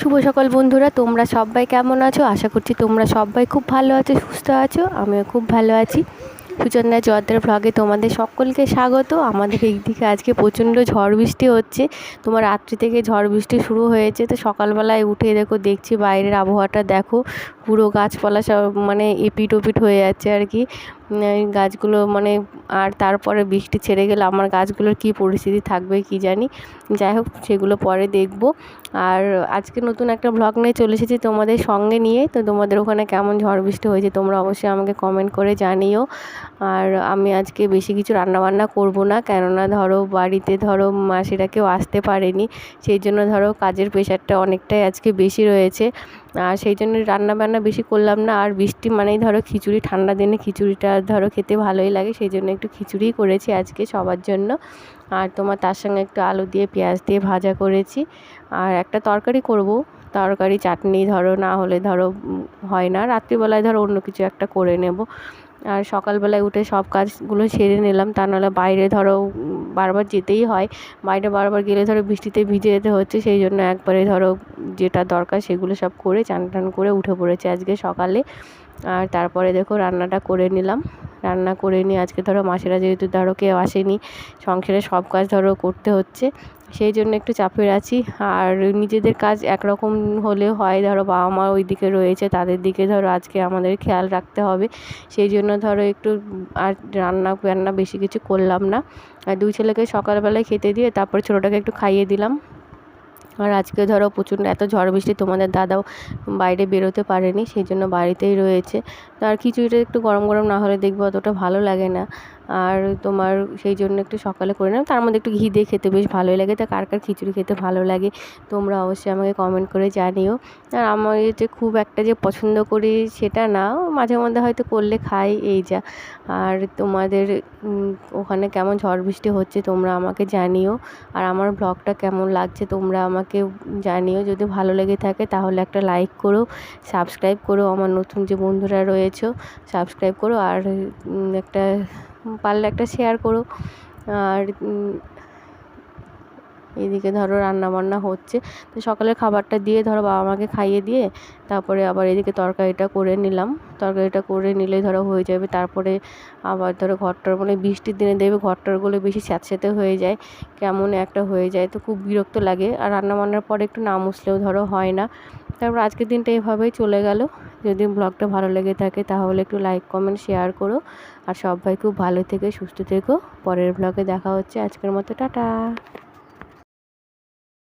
শুভ সকল বন্ধুরা, তোমরা সবাই কেমন আছো? আশা করছি তোমরা সবাই খুব ভালো আছো, সুস্থ আছো, আমিও খুব ভালো আছি। সুচন্দা জয়দের ভ্লগে তোমাদের সকলকে স্বাগত। আমাদের এই দিকে আজকে প্রচণ্ড ঝড় বৃষ্টি হচ্ছে। তোমার রাত্রি থেকে ঝড় বৃষ্টি শুরু হয়েছে। তো সকালবেলায় উঠে দেখো, দেখছি বাইরের আবহাওয়াটা দেখো, পুরো গাছপালা সব মানে এপিট ওপিট হয়ে যাচ্ছে আর কি। গাছগুলো মানে আর তারপরে বৃষ্টি ছেড়ে গেলে আমার গাছগুলোর কী পরিস্থিতি থাকবে কি জানি। যাই হোক, সেগুলো পরে দেখব। আর আজকে নতুন একটা ব্লগ নিয়ে চলে এসেছি তোমাদের সঙ্গে নিয়ে। তো তোমাদের ওখানে কেমন ঝড় বৃষ্টি হয়েছে তোমরা অবশ্যই আমাকে কমেন্ট করে জানিও। আর আমি আজকে বেশি কিছু রান্নাবান্না করব না, কেননা ধরো বাড়িতে ধরো মাসিরা কেউ আসতে পারেনি। সেই জন্য ধরো কাজের প্রেশারটা অনেকটাই আজকে বেশি রয়েছে। আর সেই জন্য রান্নাবান্না বেশি করলাম না। আর বৃষ্টি মানেই ধরো খিচুড়ি, ঠান্ডা দিনে খিচুড়িটা ধরো খেতে ভালোই লাগে, সেই জন্য একটু খিচুড়ি করেছি আজকে সবার জন্য। আর তোমার তার সঙ্গে একটু আলু দিয়ে, পেঁয়াজ দিয়ে ভাজা করেছি। আর একটা তরকারি করব। তরকারি, চাটনি ধরো, না হলে ধরো হয় না। রাত্রিবেলায় ধরো অন্য কিছু একটা করে নেব। আর সকালবেলায় উঠে সব কাজগুলো সেরে নিলাম। তা নাহলে বাইরে ধরো, বারবার যেতেই হয়। বাইরে বারবার গেলে ধরো বৃষ্টিতে ভিজে যেতে হচ্ছে, সেই জন্য একবারে ধরো যেটা দরকার সেগুলো সব করে চান টান করে উঠে পড়েছে আজকে সকালে। আর তারপরে দেখো রান্নাটা করে নিলাম। রান্না করে নিয়ে, আজকে ধরো মাসিরা যেহেতু ধরো কেউ আসেনি, সংসারে সব কাজ ধরো করতে হচ্ছে, সেই জন্য একটু চাপের আছি। আর নিজেদের কাজ একরকম হলে হয়, ধরো বাবা মা ওই দিকে রয়েছে, তাদের দিকে ধরো আজকে আমাদের খেয়াল রাখতে হবে। সেই জন্য ধরো একটু আর রান্না বান্না বেশি কিছু করলাম না। আর দুই ছেলেকে সকালবেলায় খেতে দিয়ে তারপরে ছোটোটাকে একটু খাইয়ে দিলাম। আর আজকে ধরো প্রচণ্ড এত ঝড় বৃষ্টি, তোমাদের দাদাও বাইরে বেরোতে পারেনি, সেই জন্য বাড়িতেই রয়েছে। আর খিচুড়িটা একটু গরম গরম না হলে দেখবে অতটা ভালো লাগে না। আর তোমার সেই জন্য একটু সকালে করে নিলাম তার মধ্যে একটু ঘি দিয়ে খেতে বেশ ভালোই লাগে। তা কার কার খিচুড়ি খেতে ভালো লাগে তোমরা অবশ্যই আমাকে কমেন্ট করে জানিও। আর আমার যে খুব একটা যে পছন্দ করি সেটা না, মাঝে মধ্যে হয়তো করলে খাই, এই যা। আর তোমাদের ওখানে কেমন ঝড় বৃষ্টি হচ্ছে তোমরা আমাকে জানিও। আর আমার ব্লগটা কেমন লাগছে তোমরা আমাকে জানিও। যদি ভালো লেগে থাকে তাহলে একটা লাইক করো সাবস্ক্রাইব করো। আমার নতুন যে বন্ধুরা রয়েছে সাবস্ক্রাইব করো। আর একটা পারলে একটা শেয়ার করো। আর এদিকে ধরো রান্না বান্না হচ্ছে। তো সকালের খাবারটা দিয়ে ধরো বাবা মাকে খাইয়ে দিয়ে, তারপরে আবার এদিকে তরকারিটা করে নিলাম। তরকারিটা করে নিলে ধরো হয়ে যাবে। তারপরে আবার ধরো ঘরটার মানে বৃষ্টির দিনে দেখবে ঘরটারগুলো বেশি স্যাঁতস্যাঁতে হয়ে যায়। কেমন একটা হয়ে যায়। তো খুব বিরক্ত লাগে। আর রান্না বান্নার পরে একটু না মুছলেও ধরো হয় না। তারপর আজকের দিনটা এভাবেই চলে গেল। যদি ব্লগটা ভালো লেগে থাকে তাহলে একটু লাইক, কমেন্ট, শেয়ার করো। আর সবাই খুব ভালো থেকে, সুস্থ থেকো। পরের ব্লগে দেখা হচ্ছে। আজকের মতো, টাটা।